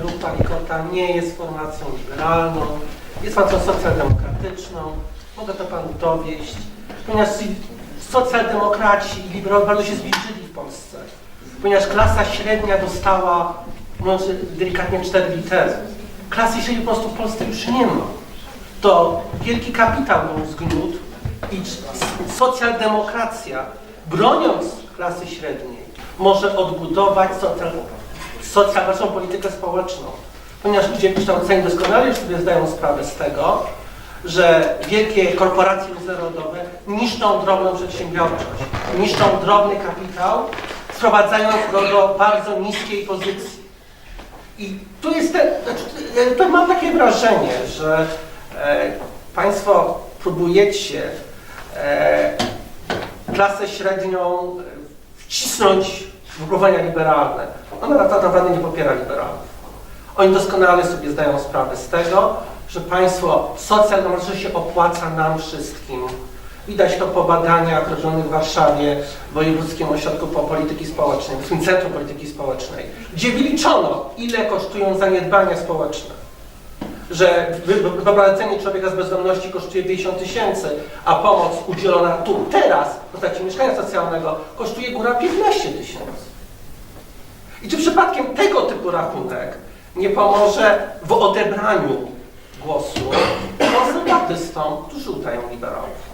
ruch Palikota nie jest formacją liberalną, jest formacją socjaldemokratyczną. Mogę to panu dowieść, ponieważ ci socjaldemokraci i liberałowie bardzo się zbliżyli w Polsce. Ponieważ klasa średnia dostała, mówiąc delikatnie, cztery litery. Klasy średniej po prostu w Polsce już nie ma. To wielki kapitał był zgniótł i socjaldemokracja, broniąc klasy średniej, może odbudować socjal, socjalną politykę społeczną. Ponieważ ludzie wykształceni doskonale sobie zdają sprawę z tego, że wielkie korporacje międzynarodowe niszczą drobną przedsiębiorczość, niszczą drobny kapitał, sprowadzając go do bardzo niskiej pozycji. I tu jest ten, znaczy, ja tu mam takie wrażenie, że e, Państwo próbujecie e, klasę średnią e, wcisnąć ugrupowania liberalne. Ona tak naprawdę nie popiera liberałów. Oni doskonale sobie zdają sprawę z tego, że państwo socjaldemokratyczne się opłaca nam wszystkim. Widać to po badaniach robionych w Warszawie, w Wojewódzkim Ośrodku po Polityki Społecznej, w Centrum Polityki Społecznej, gdzie wyliczono, ile kosztują zaniedbania społeczne. Że wy- wy- wyprowadzenie człowieka z bezdomności kosztuje 50 tysięcy, a pomoc udzielona tu, teraz, w postaci mieszkania socjalnego, kosztuje góra 15 tysięcy. I czy przypadkiem tego typu rachunek nie pomoże w odebraniu głosu konserwatystom, którzy utają liberałów?